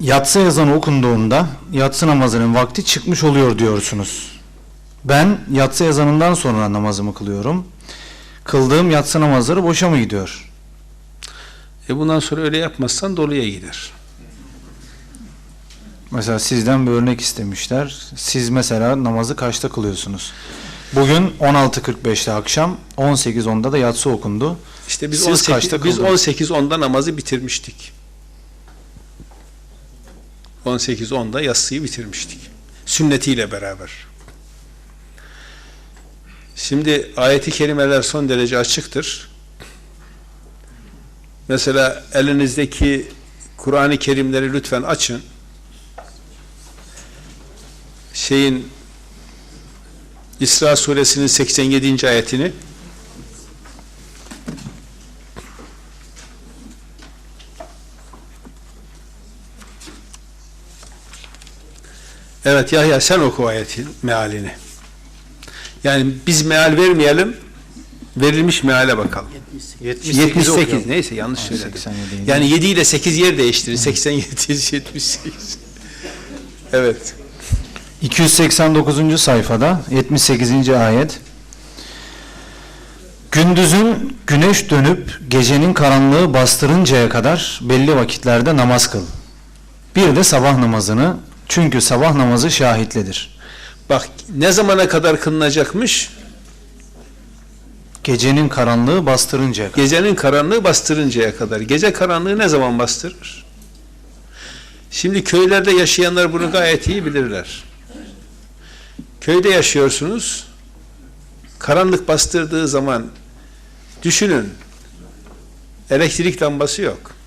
Yatsı ezanı okunduğunda yatsı namazının vakti çıkmış oluyor diyorsunuz. Ben yatsı ezanından sonra namazımı kılıyorum. Kıldığım yatsı namazları boşa mı gidiyor? E bundan sonra öyle yapmazsan doluya gider. Mesela sizden bir örnek istemişler. Siz mesela namazı kaçta kılıyorsunuz? Bugün 16.45'te akşam, 18.10'da da yatsı okundu. İşte biz Siz 18 kaçta biz kıldınız? 18 10'da namazı bitirmiştik. 18 10'da yatsıyı bitirmiştik. Sünnetiyle beraber. Şimdi ayeti kerimeler son derece açıktır. Mesela elinizdeki Kur'an-ı Kerimleri lütfen açın. Şeyin İsra suresinin 87. ayetini Evet Yahya sen oku ayetin mealini. Yani biz meal vermeyelim, verilmiş meale bakalım. 78 neyse yanlış söyledim. 87 Yani 7 ile 8 yer değiştirir. 87 78. Evet. 289. sayfada 78. ayet Gündüzün güneş dönüp gecenin karanlığı bastırıncaya kadar belli vakitlerde namaz kıl. Bir de sabah namazını çünkü sabah namazı şahitlidir. Bak ne zamana kadar kılınacakmış? Gecenin karanlığı bastırıncaya kadar. Gecenin karanlığı bastırıncaya kadar. Gece karanlığı ne zaman bastırır? Şimdi köylerde yaşayanlar bunu gayet iyi bilirler. Köyde yaşıyorsunuz. Karanlık bastırdığı zaman düşünün. Elektrik lambası yok.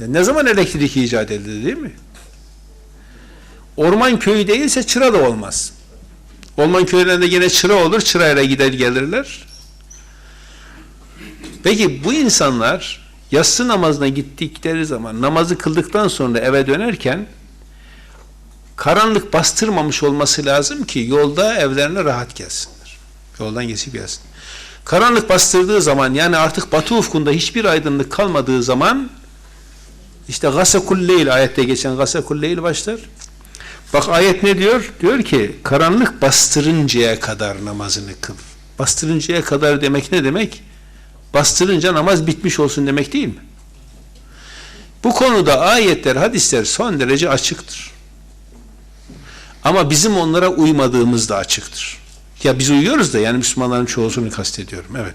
Ya ne zaman elektrik icat edildi değil mi? Orman köyü değilse çıra da olmaz. Orman köylerinde gene çıra olur, çırayla gider gelirler. Peki bu insanlar yatsı namazına gittikleri zaman, namazı kıldıktan sonra eve dönerken karanlık bastırmamış olması lazım ki yolda evlerine rahat gelsinler. Yoldan geçip gelsin. Karanlık bastırdığı zaman yani artık batı ufkunda hiçbir aydınlık kalmadığı zaman işte gasakul leyl ayette geçen gasakul leyl başlar. Bak ayet ne diyor? Diyor ki karanlık bastırıncaya kadar namazını kıl. Bastırıncaya kadar demek ne demek? Bastırınca namaz bitmiş olsun demek değil mi? Bu konuda ayetler, hadisler son derece açıktır. Ama bizim onlara uymadığımız da açıktır. Ya biz uyuyoruz da yani Müslümanların çoğusunu kastediyorum. Evet.